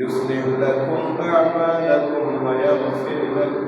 يصلح لكم أعمالكم ويغفر لكم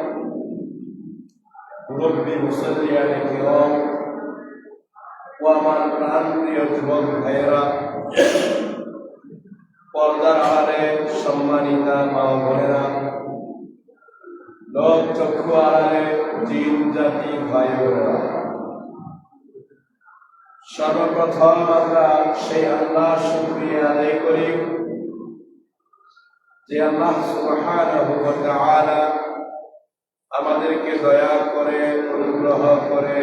মুরব্বী মুসল্লিয়ানে কিরম ও আমার প্রাণ প্রিয় যুবক ভাইয়েরা পর্দার আড়ালে সম্মানিতা মা ও বোনেরা লোক চক্ষু আড়ালে জিন জাতি ভাই বোনেরা সর্বপ্রথম আমরা সেই আল্লাহ শুক্রিয়া আদায় করি যে আল্লাহ সুবহানাহু ওয়া তাআলা আমাদেরকে দয়া করে, অনুগ্রহ করে।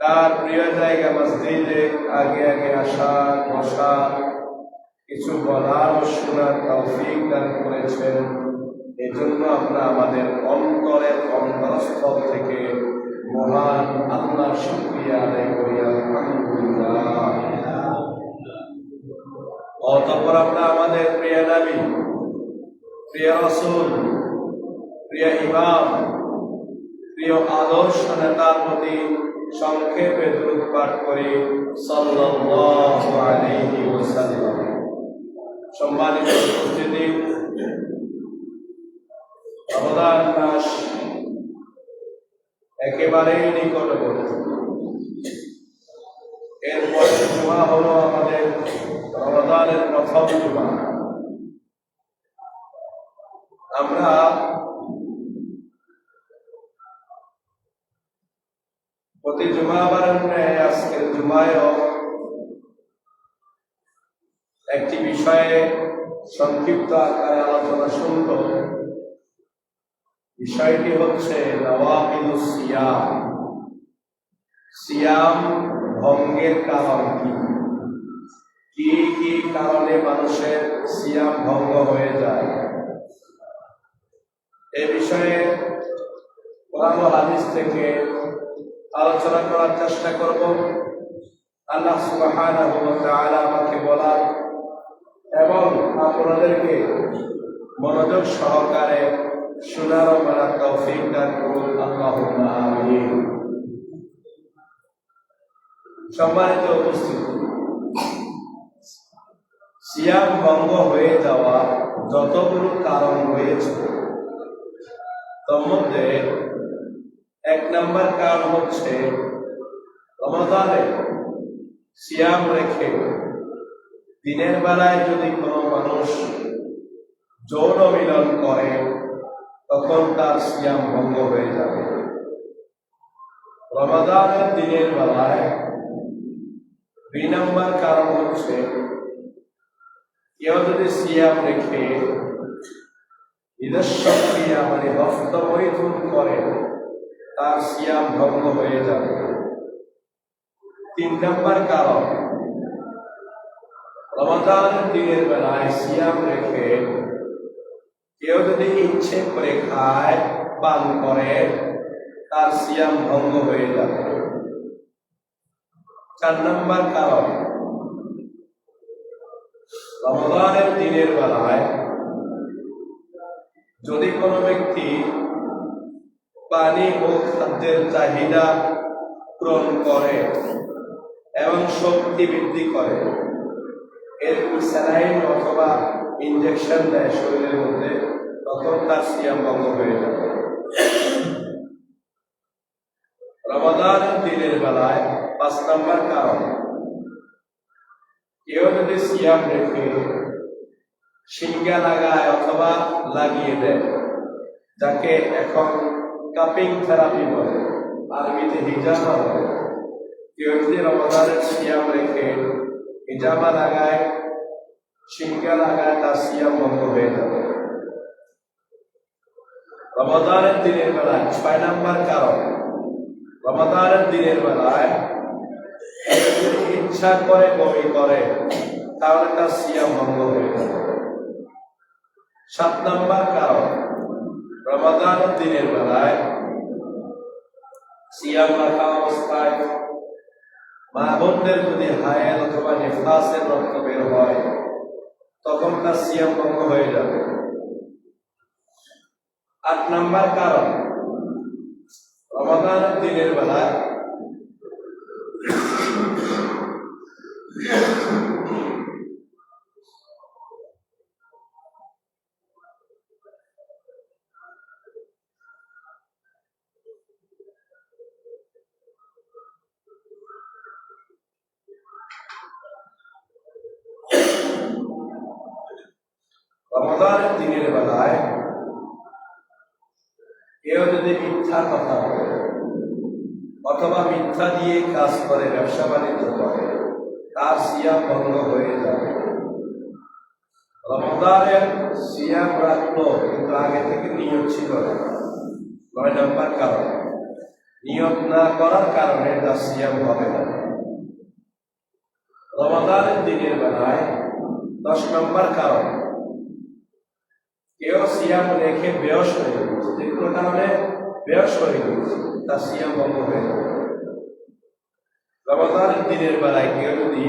তার প্রিয় জায়গা মসজিদে আগে আগে আসা বসা কিছু বলার ও শোনার তৌফিক দান করেছেন। এজন্য আমরা আমাদের অন্তরের অন্তরস্থল থেকে মহান আল্লাহ শুক্রিয়া আদায় করি, আলহামদুলিল্লাহ। অতঃপর আমরা আমাদের প্রিয় নবী, প্রিয় রসুল প্রিয় ইমাম, প্রিয় আদর্শ নেতার প্রতি সংক্ষেপে দূর পাঠ করি। সম্মানিত উপস্থিতি, রমজান মাস একেবারেই নিকটবর্তী। এরপরে জুমা হলো আমাদের রমজানের প্রথম জুমা। আমরা প্রতি জুমাবারের ন্যায় আজকের জুমায়ও একটি বিষয়ে সংক্ষিপ্ত আকারে আলোচনা শুনব। বিষয়টি হচ্ছে নওয়াবিদুস সিয়াম। সিয়াম ভঙ্গের কারণ কি? কি কি কারণে মানুষের সিয়াম ভঙ্গ হয়ে যায়? এ বিষয়ে কোরআন হাদিস থেকে আলোচনা করার চেষ্টা করব। আল্লাহ সুবহানাহু আমাকে বলার এবং আপনাদেরকে মনোযোগ সহকারে শোনার ও মানার তৌফিক দান করুন। আল্লাহুম্মা সম্মানিত উপস্থিতি, সিয়াম ভঙ্গ হয়ে যাওয়া যতগুলো কারণ রয়েছে মধ্যে এক নম্বর কারণ হচ্ছে রমাদানে সিয়াম রেখে দিনের বেলায় যদি কোনো মানুষ যৌন মিলন করে, তখন তার সিয়াম ভঙ্গ হয়ে যাবে। রমাদানের দিনের বেলায় দুই নম্বর কারণ হচ্ছে কেউ যদি সিয়াম রেখে নিজস্ব ক্রিয়া মানে হস্তমৈথুন করে তার সিয়াম ভগ্ন হয়ে যাবে। তিন নম্বর কারণ রমাদানের দিনের বেলায় সিয়াম রেখে কেউ যদি ইচ্ছে করে খায়, পান করে, তার সিয়াম ভঙ্গ হয়ে যাবে। চার নম্বর কারণ, রমজানের দিনের বেলায় যদি কোনো ব্যক্তি পানি ও খাদ্যের চাহিদা পূরণ করে এবং শক্তি বৃদ্ধি করে। এরকম স্যালাইন অথবা ইঞ্জেকশন দেয় শরীরের মধ্যে, তখন তার সিয়াম ভঙ্গ হয়ে যাবে। রমাদানের দিনের বেলায় পাঁচ নম্বর কারণ, কেউ যদি সিয়াম রেখে সিঙ্গা লাগায় অথবা লাগিয়ে দেয়, যাকে এখন কাপিং থেরাপি বলে, আরবিতে হিজামা বলে। কেউ যদি রমাদানের সিয়াম রেখে হিজামা লাগায় সিঙ্গা লাগায় তার সিয়াম বন্ধ হয়ে যাবে। রমাদানের দিনের বেলায়, ছয় নম্বর কারণ রমাদানের দিনের বেলায় ইচ্ছা করে, বমি করে, তাহলে তার সিয়াম ভঙ্গ হয়ে যাবে। সাত নম্বর কারণ রমাদানের দিনের বেলায় সিয়াম রাখা অবস্থায় মা বোনদের যদি হায়াল অথবা নেফাসের রক্ত বের হয়, তখন তার সিয়াম ভঙ্গ হয়ে যাবে। আট নম্বর কারণ রমাদানের দিনের বেলায় রমাদানের দিনের বেলায় কেউ যদি মিথ্যা কথা বলে, অথবা মিথ্যা দিয়ে কাজ করে, ব্যবসা বাণিজ্য করে, তার সিয়াম ভঙ্গ হয়ে যাবে। রমদানের সিয়াম রাখল কিন্তু আগে থেকে নিয়ম ছিল না। নয় নম্বর কারণ, নিয়ম না করার কারণে তার সিয়াম হবে না। রমাদানের দিনের বেলায় দশ নম্বর কারণ কেউ সিয়াম রেখে বেয়স হয়ে গেছে। যে কোনো কারণে বেয়স হয়ে গেছে তার সিয়াম ভঙ্গ হয়ে যাবে। রমাদানের দিনের বেলায় কেউ যদি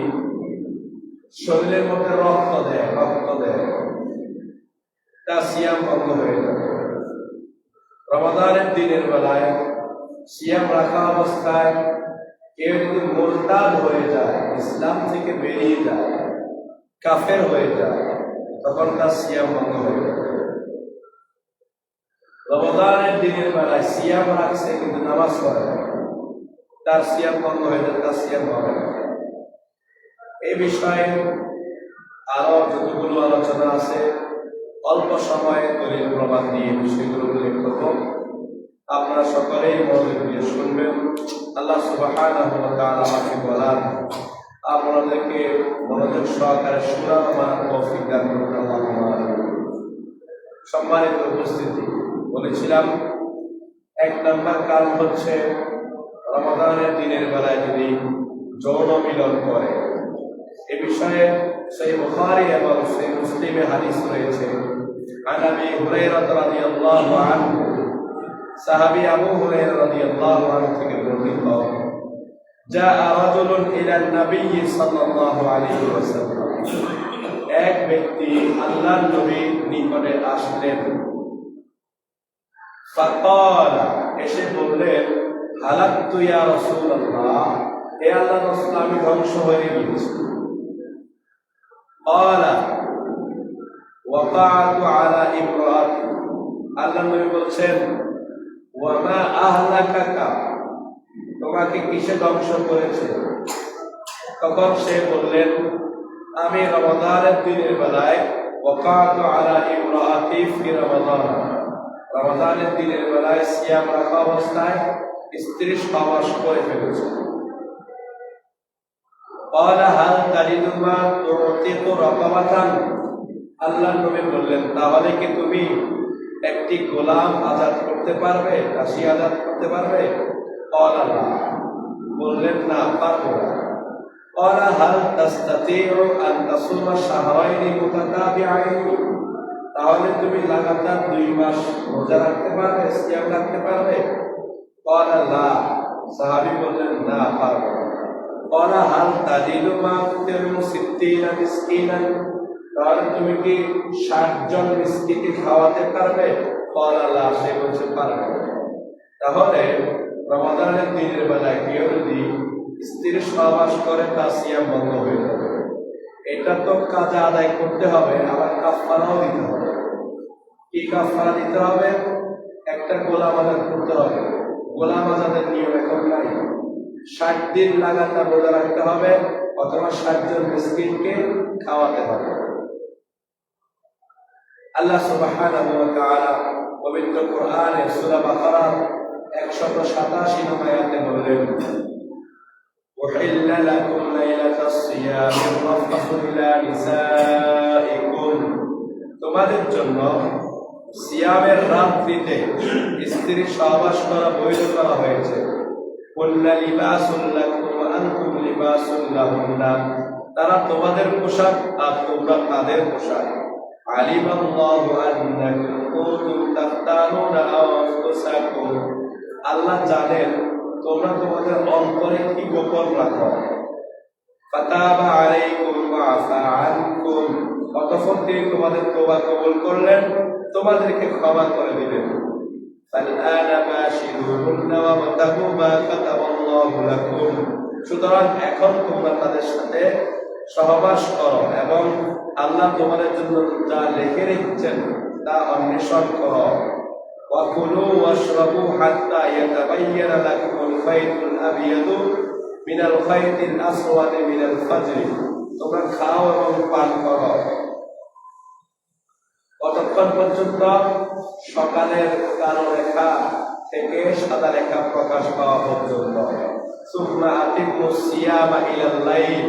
শরীরের মধ্যে রক্ত দেয় রক্ত দেয় তার সিয়াম ভঙ্গ হয়ে যাবে। রমাদানের দিনের বেলায় সিয়াম রাখা অবস্থায় কেউ যদি মোরতাদ হয়ে যায়, ইসলাম থেকে বেরিয়ে যায়, কাফের হয়ে যায়, তখন তার সিয়াম ভঙ্গ হয়ে যাবে। দিনের বেলায় সিয়াম রাখছে, কিন্তু নামাজ পড়ে তার সিয়াম ভঙ্গ হয়ে যাবে তার সিয়াম হবে এই বিষয়ে আরও যতগুলো আলোচনা আছে, অল্প সময়ে দলিল প্রমাণ দিয়ে বিষয়গুলো উল্লেখ করব। আপনারা সকলেই দিয়ে শুনবেন। আল্লাহ তাআলা আমাকে বলার। আপনাদেরকে মনোযোগ সহকারে শোনার আমার তৌফিক দান সম্মানিত উপস্থিতি। বলেছিলাম এক নম্বর কারণ হচ্ছে রমাদানের দিনের বেলায় যদি যৌন মিলন করে এ বিষয়ে সেই বুখারী এবং সেই মুসলিমে হাদিস রয়েছে عن ابي هريره رضي الله عنه সাহাবী আবু হুরায়রা রাদিয়াল্লাহু আনহু থেকে বর্ণিত جاء رجل إلى النبي صلى الله عليه وسلم এক ব্যক্তি আল্লাহর নবীর নিকটে আসলেন এসে বললেন হালাক্তু রসুল রাসূলুল্লাহ, এ আল্লাহ রাসূল, আমি ধ্বংস হয়ে গেছি বলছেন তোমাকে কিসে ধ্বংস করেছে? তখন সে বললেন, আমি রমাদানের দিনের বেলায় ওকাত আলা ইমরাতি ফি রমাদানের দিনের বেলায় সিয়াম রাখা অবস্থায় স্ত্রী সমাস করে ফেলেছে قال هل تجد ما تعتق رقبة আল্লাহ নবী বললেন তাহলে কি তুমি একটি গোলাম আজাদ করতে পারবে দাসী আজাদ করতে পারবে قال لا বললেন না পারবো না قال هل تستطيع أن تصوم شهرين متتابعين তাহলে তুমি লাগাতার দুই মাস রোজা রাখতে পারবে, সিয়াম রাখতে পারবে? করা লা সাহাবি বললেন, না, পারব করা হাল তাজিলু মা তেমন মিষ্টি না তাহলে তুমি কি ষাটজন জন খাওয়াতে পারবে? করা লা সে বলছে, পারবে তাহলে রমাদানের দিনের বেলায় কেউ যদি স্ত্রীর সহবাস করে তা সিয়াম বন্ধ হয়ে যাবে এটা তো কাজে আদায় করতে হবে, আবার কাফারাও দিতে হবে। কি কাফারা দিতে হবে? একটা গোলাম আজাদ করতে হবে। গোলাম আজাদের নিয়ম এখন নাই। ষাট দিন লাগাতার রোজা রাখতে হবে, অথবা ষাট জন মিসকিনকে খাওয়াতে হবে। আল্লাহ সুবহানাহু ওয়া তাআলা পবিত্র কোরআনে সূরা বাকারার 187 নম্বর আয়াতে বললেন أحل لكم ليلة الصيام الرفث إلى نسائكم তোমাদের জন্য সিয়ামের রাত্রিতে স্ত্রী সহবাস করা বৈধ করা হয়েছে কন্যা লিবাসুল লাকুম ওয়া আনতুম লিবাসুল লাহুন্না তারা তোমাদের পোশাক আর তোমরা তাদের পোশাক আলিম আল্লাহু আন্নাকুম কুনতুম তাখতানুনা আনফুসাকুম আল্লাহ জানেন তোমরা তোমাদের অন্তরে কি গোপন রাখো ফাতাবা আলাইকুম ওয়া আফা আনকুম অতঃপর তিনি তোমাদের তোবা কবুল করলেন তোমাদেরকে ক্ষমা করে দিলেন فالآن باشروهن وابتغوا ما كتب الله لكم সুতরাং এখন তোমরা তাদের সাথে সহবাস করো এবং আল্লাহ তোমাদের জন্য যা লিখে রেখেছেন তা অন্বেষণ করো وكلوا واشربوا حتى يتبين لكم الخيط الأبيض من الخيط الأسود من الفجر তোমরা খাও এবং পান করো কতক্ষণ পর্যন্ত সকালের কালো রেখা থেকে সাদা রেখা প্রকাশ পাওয়া পর্যন্ত সুম্মা আতিমু সিয়ামা ইলাল লাইল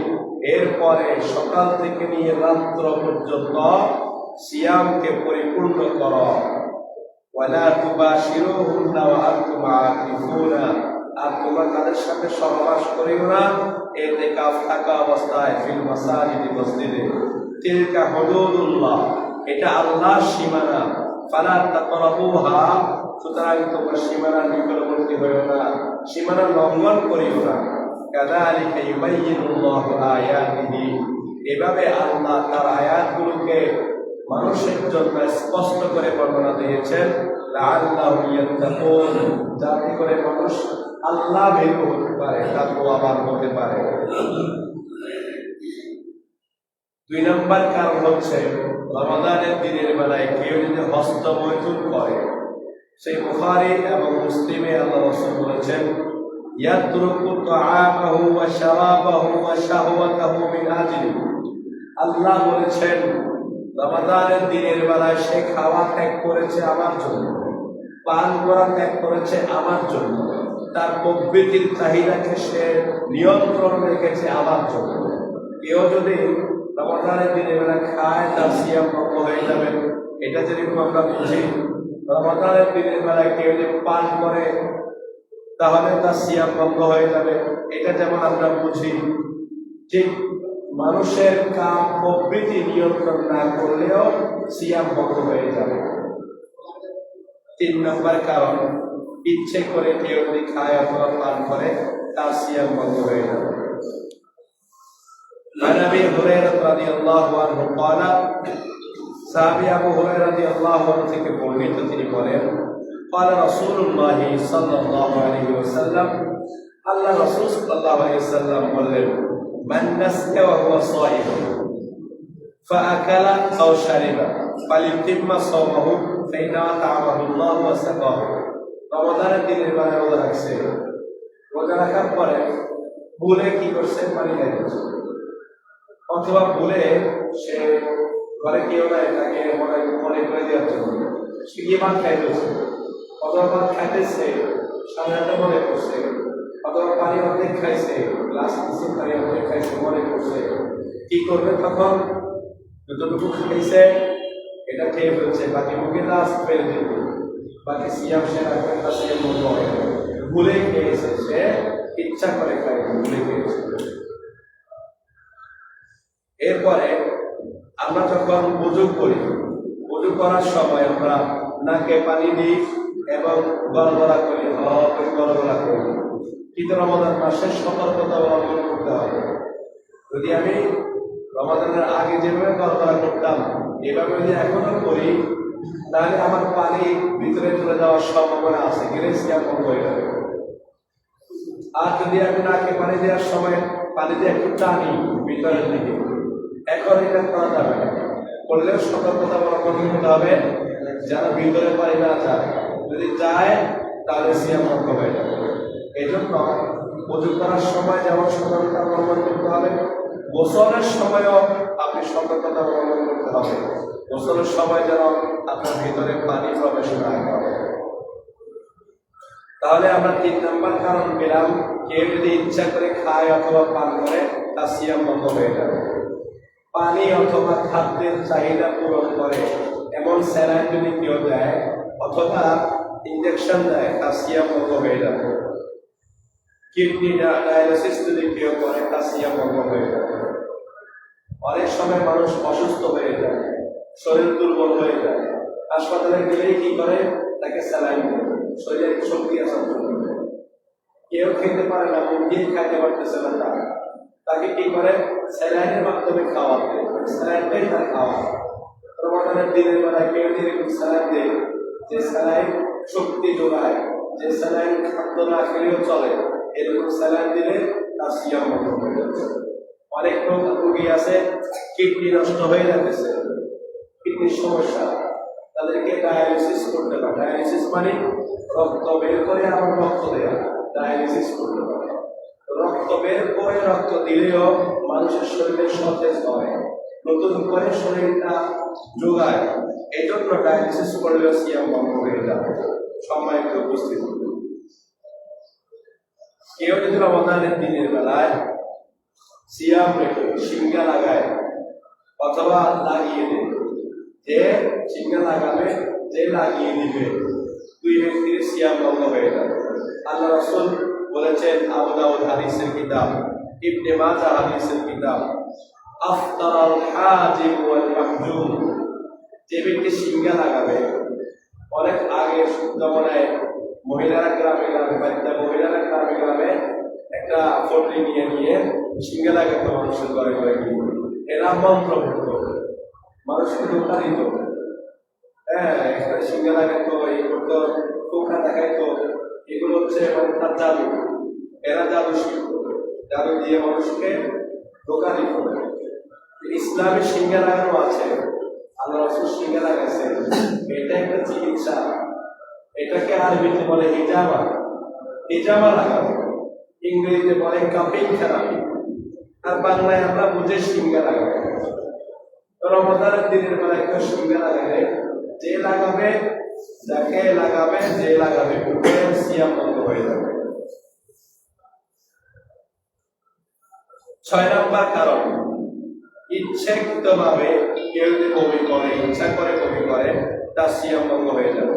এরপরে সকাল থেকে নিয়ে রাত্র পর্যন্ত সিয়ামকে পরিপূর্ণ করো ওয়ালা তুবাশিরুহুন্না ওয়া আনতুম আকিফুনা আর তোমরা তাদের সাথে সহবাস করিও না। এতেকাফ থাকা অবস্থায় ফিল মাসাজিদি মসজিদে। তিলকা হুদুদুল্লাহ, এটা আল্লাহর সীমানা। ফালা তাকরাবুহা, সুতরাং তোমরা সীমানার নিকটবর্তী হইও না, সীমানা লঙ্ঘন করিও না। কাযালিকা ইউবাইয়িনুল্লাহু আয়াতিহি, এভাবে আল্লাহ তার আয়াতগুলোকে মানুষের জন্য স্পষ্ট করে বর্ণনা দিয়েছেন যাতে করে মানুষ আল্লাহ ভীরু হতে পারে তাকওয়াবান হতে পারে। দুই নম্বর কারণ হচ্ছে রমাদানের দিনের বেলায় কেউ যদি হস্ত মৈথুন করে, সেই বুখারী এবং মুসলিমে আল্লাহ রাসূল বলেছেন আল্লাহ বলেছেন রমাদানের দিনের বেলায় সে খাওয়া ত্যাগ করেছে আমার জন্য। পান করা ত্যাগ করেছে আমার জন্য। তার প্রবৃতির চাহিদাকে সে নিয়ন্ত্রণ রেখেছে আমার জন্য। কেউ যদি রমাদানের দিনের বেলা খায়, তার সিয়াম ভঙ্গ হয়ে যাবে। এটা যেরকম আমরা বুঝি রমাদানের দিনের বেলায় কেউ যদি পান করে, তাহলে তার সিয়াম ভঙ্গ হয়ে যাবে। এটা যেমন আমরা বুঝি, ঠিক মানুষের কাম প্রবৃতি নিয়ন্ত্রণ না করলেও সিয়াম ভঙ্গ হয়ে যাবে তিন নম্বর কারণ ইচ্ছে করে কেউ যদি খায় অথবা পান করে তার সিয়াম বন্ধ হয়ে যাবে عن ابي هريره رضي الله عنه قال সাহাবী আবু হুরায়রা রাদিয়াল্লাহু আনহু থেকে বর্ণিত তিনি বলেন قال رسول الله صلى الله عليه وسلم আল্লাহ রাসূল সাল্লাল্লাহু আলাইহি ওয়াসাল্লাম বললেন মান নাসকা ওয়া হুয়া সাইম فأكل أو شرب فليتم صومه فإنما طعمه الله وسقاه রমজানের দিনের বেলা রোজা রাখছে রোজা রাখার পরে ভুলে কি করছে পানি খাই দিচ্ছে অথবা ভুলে সে ঘরে কেউ নাই তাকে মনে মনে করে দেওয়ার জন্য সে গিয়ে ভাত খাইতেছে অথবা ভাত খাইতেছে সামনে মনে করছে অথবা পানি অর্ধেক খাইছে, গ্লাস কিছু পানি অর্ধেক খাইছে, মনে করছে। কি করবে তখন? যতটুকু খাইছে, এটা খেয়ে ফেলছে। বাকি মুখে লাস্ট ফেলে দেবে। বাকি সিয়াম সে রাখবে সিয়াম বন্ধ ভুলে খেয়েছে সে, ইচ্ছা করে খায়, ভুলে খেয়েছে এরপরে আমরা যখন বুজু করি বুজু করার সময় আমরা নাকে পানি দিই এবং গড়গড়া করি হক গড়গড়া করি। কিন্তু রমাদান মাসের সতর্কতা অবলম্বন করতে হবে। যদি আমি রমাদানের আগে যেভাবে গড়গড়া করতাম, এভাবে যদি এখনও করি, তাহলে আমার পানি ভিতরে চলে যাওয়ার সম্ভাবনা আছে, গেলে সিয়াম বন্ধ হয়ে যাবে। আর যদি আমি নাকে পানি দেওয়ার সময় পানি দিয়ে একটু টানি ভিতরের দিকে, এখন এটা করা যাবে না। করলেও সতর্কতা অবলম্বন করতে হবে, যেন ভিতরে পানি না যায়। যদি যায়, তাহলে সিয়াম বন্ধ হয়ে যাবে। এই জন্য উজু করার সময় যেমন সতর্কতা অবলম্বন করতে হবে, গোসলের সময়ও আপনি সতর্কতা অবলম্বন করতে হবে। গোসলের সময় যেন আপনার ভিতরে পানি প্রবেশ না করে। তাহলে আমরা তিন নম্বর কারণ পেলাম, কেউ যদি ইচ্ছা করে খায় অথবা পান করে, তার সিয়াম বন্ধ হয়ে যাবে। পানি অথবা খাদ্যের চাহিদা পূরণ করে, এমন স্যালাইন যদি কেউ দেয়, অথবা ইঞ্জেকশন দেয়, তার সিয়াম বন্ধ হয়ে যাবে। কিডনি ডায়ালিসিস যদি কেউ করে, তার সিয়াম বন্ধ হয়ে যাবে অনেক সময় মানুষ অসুস্থ হয়ে যায়, শরীর দুর্বল হয়ে যায়। হাসপাতালে গেলেই কি করে? তাকে স্যালাইন দেয়। শরীরে শক্তি আসার জন্য কেউ খেতে পারে না মুখ খাইতে পারতেছে না তাকে। তাকে কি করে? স্যালাইনের মাধ্যমে খাওয়াতে স্যালাইনটাই তার খাওয়া রমাদানের দিনের বেলায় কেউ যদি এরকম স্যালাইন দেয়, যে স্যালাইন শক্তি যোগায়, যে স্যালাইন খাদ্য না খেলেও চলে এরকম স্যালাইন দিলে তার সিয়াম বন্ধ হয়ে যাচ্ছে। অনেক রোগ আছে, কিডনি নষ্ট হয়ে যাচ্ছে, কিডনির সমস্যা। তাদেরকে ডায়ালিসিস করতে পারে ডায়ালিসিস মানে রক্ত বের করে আবার রক্ত দেয়া। ডায়ালিসিস করতে পারে রক্ত বের করে রক্ত দিলেও মানুষের শরীরে সতেজ হয়। নতুন করে শরীরটা যোগায়। এই জন্য ডায়ালিসিস করলেও সিয়াম বন্ধ হয়ে যাবে সম্মানিত উপস্থিত। কেউ যদি রমজানের দিনের বেলায়। সিয়াম রেখে সিঙ্গা লাগায়, অথবা লাগিয়ে দেয়। যে সিঙ্গা লাগাবে, যে লাগিয়ে দিবে, দুই ব্যক্তির সিয়াম বন্ধ হয়ে যাবে। আল্লাহ রসুল বলেছেন, আবু দাউদ হাদিসের কিতাব, ইবনে মাজাহ হাদিসের কিতাব আফতার আল হাজিব ওয়াল মাহজুম। যে ব্যক্তি সিঙ্গা লাগাবে, অনেক আগে জমানায় মহিলারা গ্রামে গ্রামে বাচ্চা মহিলারা গ্রামে গ্রামে একটা ফটলি নিয়ে নিয়ে সিঙ্গা লাগাতো মানুষের ঘরে ঘরে গিয়ে এরা মন্ত্র পড়তো মানুষকে ধোকা দিত হ্যাঁ একটা সিঙ্গা লাগাতো এই করতো ধোকা দেখাইতো এগুলো হচ্ছে মানে তার জাদু। এরা জাদু শিখতো জাদু দিয়ে মানুষকে ধোকা দিত ইসলামের সিঙ্গা লাগানো আছে। আল্লাহ রসুল সিঙ্গা লাগাইছে এটা একটা চিকিৎসা। এটাকে আরবিতে বলে হিজামা হিজামা লাগানো ইংরেজিতে বলে কাপিং থেরাপি। আর বাংলায় আমরা বুঝে সিঙ্গা লাগাবো রমজানের দিনের বেলায় কেউ সিঙ্গা লাগাবে যে লাগাবে, যাকে লাগাবে, যে লাগাবে সিয়াম বন্ধ হয়ে যাবে। ছয় নম্বর কারণ ইচ্ছাকৃত ভাবে কেউ যদি বমি করে, ইচ্ছা করে কবি করে, তার সিয়াম ভঙ্গ হয়ে যাবে।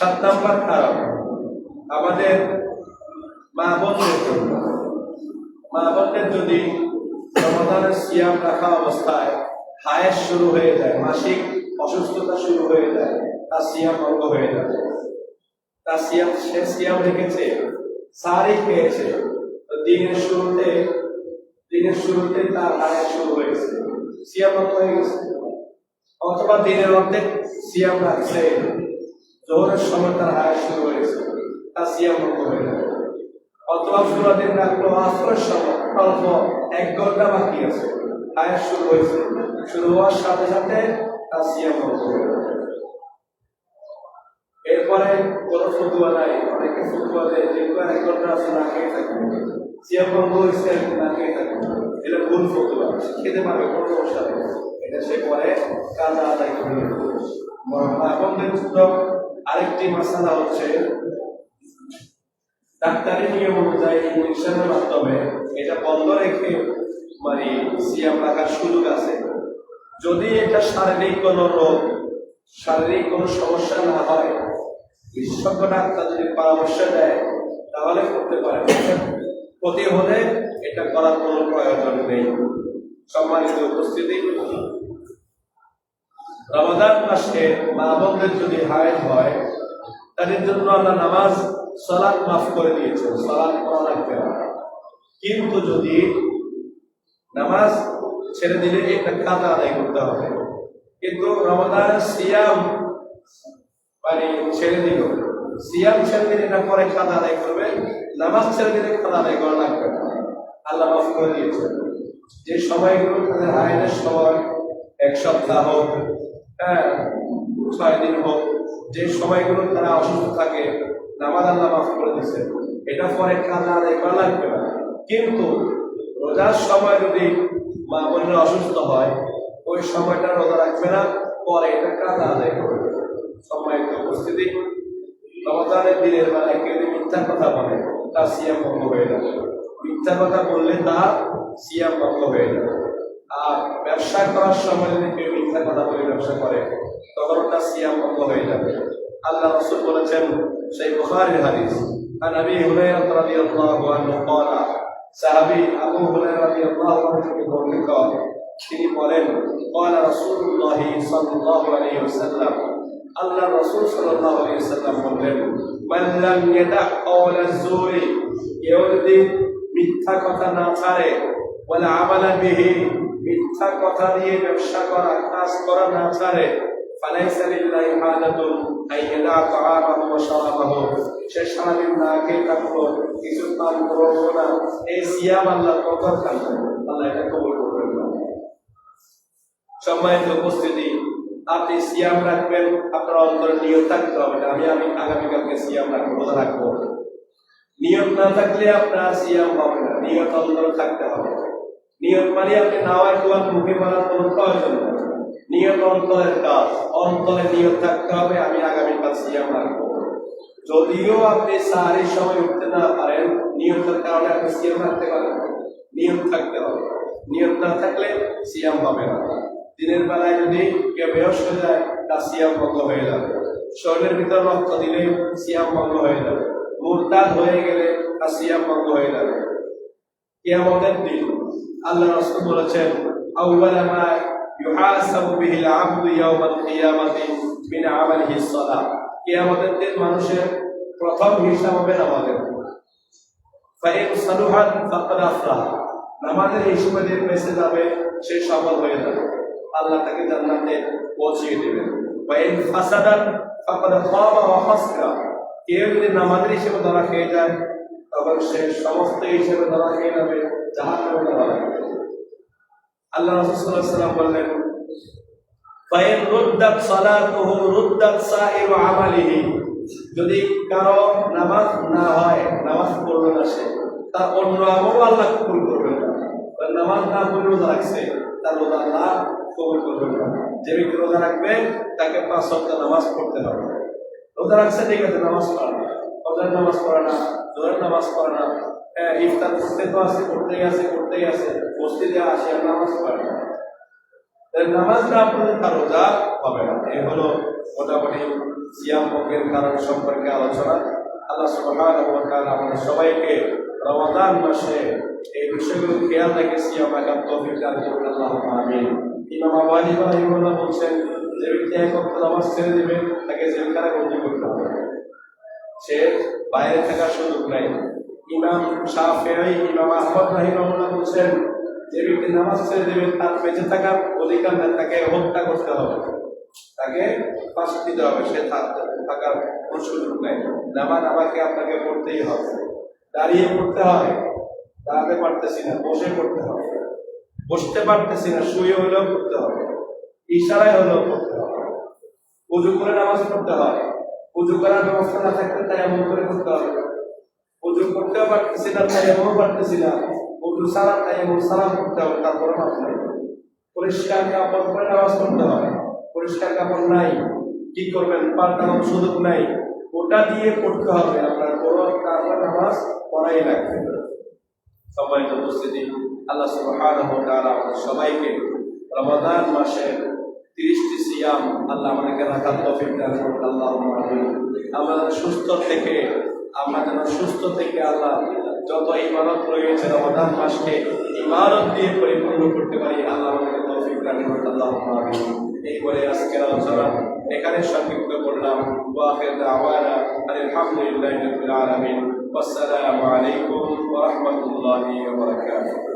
সাত নাম্বার খারাপ আমাদের মা বোনদের জন্য। মা বোনদের যদি রমাদানের সিয়াম রাখা অবস্থায় হায়েস শুরু হয়ে যায়, মাসিক অসুস্থতা শুরু হয়ে যায়, তার সিয়াম ভঙ্গ হয়ে যায়। তার সিয়াম, সে সিয়াম রেখেছে, সারি খেয়েছে। দিনের শুরুতে দিনের শুরুতে তার হায়েস শুরু হয়েছে। সিয়াম ভঙ্গ হয়ে গেছে। অথবা দিনের অর্ধেক সিয়াম রাখছে। জোহরের সময় তার হায়েস শুরু হয়েছে। তার সিয়াম হয়ে যাবে অথবা দিন রাখল আসরের সময় অল্প এক ঘণ্টা বাকি আছে। হায়েস শুরু হয়েছে। শুরু হওয়ার সাথে সাথে তার সিয়াম হয়ে যাবে এরপরে কোনো ফতুয়া নাই। অনেকে ফতুয়া দেয় যে এক ঘণ্টা আছে, না খেয়ে থাকবে। সিয়াম ভঙ্গ হয়েছে না খেয়ে থাকবে। এটা ভুল ফতুয়া। খেতে পারবে, কোনো সমস্যা নেই। এটা সে পরে কাজা আদায় করে। জন্য আরেকটি মশালা হচ্ছে ডাক্তারি নিয়ম অনুযায়ী ইঞ্জেকশনের মাধ্যমে এটা বন্ধ রেখে মানে সিয়াম রাখার সুযোগ আছে। যদি এটা শারীরিক কোনো রোগ, শারীরিক কোনো সমস্যা না হয়, বিশেষজ্ঞ ডাক্তার যদি পরামর্শ দেয়, তাহলে করতে পারে ক্ষতি হলে এটা করার কোনো প্রয়োজন নেই। সম্মানিত উপস্থিতি। রমাদান মাসে মা বোনদের যদি হায় হয়, তাদের জন্য আল্লাহ নামাজ সলাৎ মাফ করে দিয়েছেন সলাৎ করা লাগবে না। কিন্তু যদি নামাজ ছেড়ে দিলে এটা খাতা আদায় করতে হবে। কিন্তু রমাদান সিয়াম মানে ছেড়ে দিল। সিয়াম ছেড়ে দিলে এটা পরে খাতা আদায় করবে, নামাজ ছেড়ে দিলে কাদা আদায় করা লাগবে না। আল্লাহ মাফ করে দিয়েছেন। যে সময়গুলো তাদের হায়নের সময়, এক সপ্তাহ হোক হ্যাঁ ছয় দিন হোক, যে সময়গুলো তারা অসুস্থ থাকে, নামাজ আল্লাহ মাফ করে দিচ্ছে এটা পরে কাজা আদায় করা লাগবে না। কিন্তু রোজার সময় যদি মা বোনরা অসুস্থ হয়, ওই সময়টা রোজা রাখবে না, পরে এটা কাজা আদায় করবে সম্মানিত উপস্থিতি, রমজানের দিনের বেলায় কেউ যদি মিথ্যা কথা বলে, তার সিয়াম ভঙ্গ হয়ে যাবে। মিথ্যা কথা বললে তার সিয়াম ভঙ্গ হয়ে যাবে। আর ব্যবসা করার সময় যদি কেউ মিথ্যা কথা বলে ব্যবসা করে তখন তার সিয়াম ভঙ্গ হয়ে যাবে আল্লাহ রসুল বলেছেন সেই বুখারীর হাদিস عن ابي هريره رضي الله عنه قال সাহাবী আবু হুরায়রা রাদিয়াল্লাহু আনহু থেকে বর্ণিত তিনি বলেন قال رسول الله صلى الله عليه وسلم আল্লাহ রাসূল সাল্লাল্লাহু আলাইহি ওয়াসাল্লাম বললেন মান লাম ইয়াদা قول الزور কেউ যদি মিথ্যা কথা না ছাড়ে ওয়ালা আমালা বিহি মিথ্যা কথা দিয়ে ব্যবসা করা, কাজ করা না ছাড়ে কিছু আপনি সিয়াম রাখবেন, আপনার অন্তরে নিয়ম থাকতে হবে আমি আমি আগামীকালকে সিয়াম রাখব, রোজা রাখব। নিয়ম না থাকলে আপনার সিয়াম হবে না। নিয়ত অন্তর থাকতে হবে। নিয়ত মানে আপনি নাওয়ায় তোমার মুখে বলার কোনো প্রয়োজন নিয়ত অন্তরের কাজ অন্তরে নিয়ত থাকতে হবে, আমি আগামীকাল সিয়াম রাখব। যদিও আপনি সাহারির সময় উঠতে না পারেন, নিয়তের কারণে আপনি সিয়াম রাখতে পারেন নিয়ত থাকতে হবে। নিয়ত না থাকলে সিয়াম হবে না। দিনের বেলায় যদি কেউ বেহস হয়ে যায় তার সিয়াম ভঙ্গ হয়ে যাবে। শরীরের ভিতর রক্ত দিলে সিয়াম ভঙ্গ হয়ে যাবে। মুরতাদ হয়ে গেলে তার সিয়াম ভঙ্গ হয়ে যাবে। কিয়ামতের দিন আল্লাহ রাসূল বলেছেন, আউওয়ালা মা ইউহাসাবু বিহিল আবদু ইয়াওমাল কিয়ামাতি মিন আমালিহি সালাহ কিয়ামতের দিন মানুষের প্রথম হিসাব হবে নামাজের ফাইন সালুহাত ফাকাদ আফলাহ। নামাজের হিসেবে যে বেঁচে যাবে, সে সফল হয়ে যাবে। আল্লাহ তাকে জান্নাতে পৌঁছিয়ে দেবেন। ফাইন ফাসাদাত ফাকাদ খাবা ওয়া খাসরা। কেউ যদি নামাজের হিসেবে ধরা খেয়ে যায়, তখন সে সমস্ত হিসেবে ধরা খেয়ে যাবে। বললেন যদি কারও নামাজ না হয়, নামাজ পড়ল না সে, তার অন্য আমলও আল্লাহ কবুল করবেন না। নামাজ না পড়ে রোজা রাখছে, তার রোজা আল্লাহ কবুল করবেন না। যে ব্যক্তি রোজা রাখবে, তাকে পাঁচ সপ্তাহ নামাজ পড়তে হবে। রোজা রাখছে, ঠিক আছে, নামাজ পড়ে না। নামাজ পড়ে না জোরের নামাজ পড়ে না। ইফতার করতে তো আছে, করতেই আছে করতেই আছে। মসজিদে আসে, আর নামাজ পড়ে। না তাই নামাজ না পড়লে তার রোজা হবে না। এই হলো মোটামুটি সিয়াম ভঙ্গের কারণ সম্পর্কে আলোচনা। আল্লাহ তাআলা আমাদের সবাইকে রমাদান মাসে এই বিষয়গুলো খেয়াল রেখে সিয়াম তৌফিক দান করুন আল্লাহুম্মা আমিন। ইমাম বলছেন, যে ব্যক্তি এক ওয়াক্ত নামাজ ছেড়ে দিবে, তাকে জেলখানায় বন্দী করতে হবে। সে বাইরে থাকার সুযোগ নাই। ইমাম শাফিঈ, ইমাম আহমদ রাহিমাহুল্লাহ বলছেন যে ব্যক্তি নামাজ ছেড়ে দেবে, তার বেঁচে থাকার অধিকার নেই তাকে হত্যা করতে হবে। তাকে ফাঁসি দিতে হবে, সে থাক- থাকার কোনো সুযোগ নেই। নামাজ আমাকে, আপনাকে পড়তেই হবে। দাঁড়িয়ে পড়তে হবে, দাঁড়াতে পারতেছি না, বসে পড়তে হবে। বসতে পারতেছি না, শুয়ে হলেও পড়তে হবে। ইশারায় হলেও পড়তে হবে। উজু করে নামাজ পড়তে হয় উজু করার ব্যবস্থা না থাকলে তাই এমন করে করতে হবে উজু করতেও পারতেছি না তাই এমনও পারতেছি না। উজু সালাম তাই এমন সালাম করতে হবে তারপরে মাফ নাই পরিষ্কার কাপড় পরে নামাজ পড়তে হয় পরিষ্কার কাপড় নাই, কি করবেন? পাল্টানোর সুযোগ নাই। ওটা দিয়ে পড়তে হবে। আপনার কোনো তারপর নামাজ পড়াই লাগবে। সম্মানিত উপস্থিতি, আল্লাহ তাআলা আমাদের সবাইকে রমাদান মাসের তিরিশটি সিয়াম আল্লাহ আমাদেরকে রাখার তৌফিক দান আমিন। আমরা সুস্থ থেকে আমরা যেন সুস্থ থেকে আল্লাহ যত ইমারত রয়েছে রমাদান মাসকে ইমারত দিয়ে পরিপূর্ণ করতে পারি আল্লাহ আমাদেরকে তৌফিক দান করুন আল্লাহুম্মা আমিন এই বলে আজকের আলোচনা এখানে সংক্ষিপ্ত করলাম ওয়াখির দাওয়ানা আলহামদুলিল্লাহি রাব্বিল আলামিন والسلام عليكم ورحمة الله وبركاته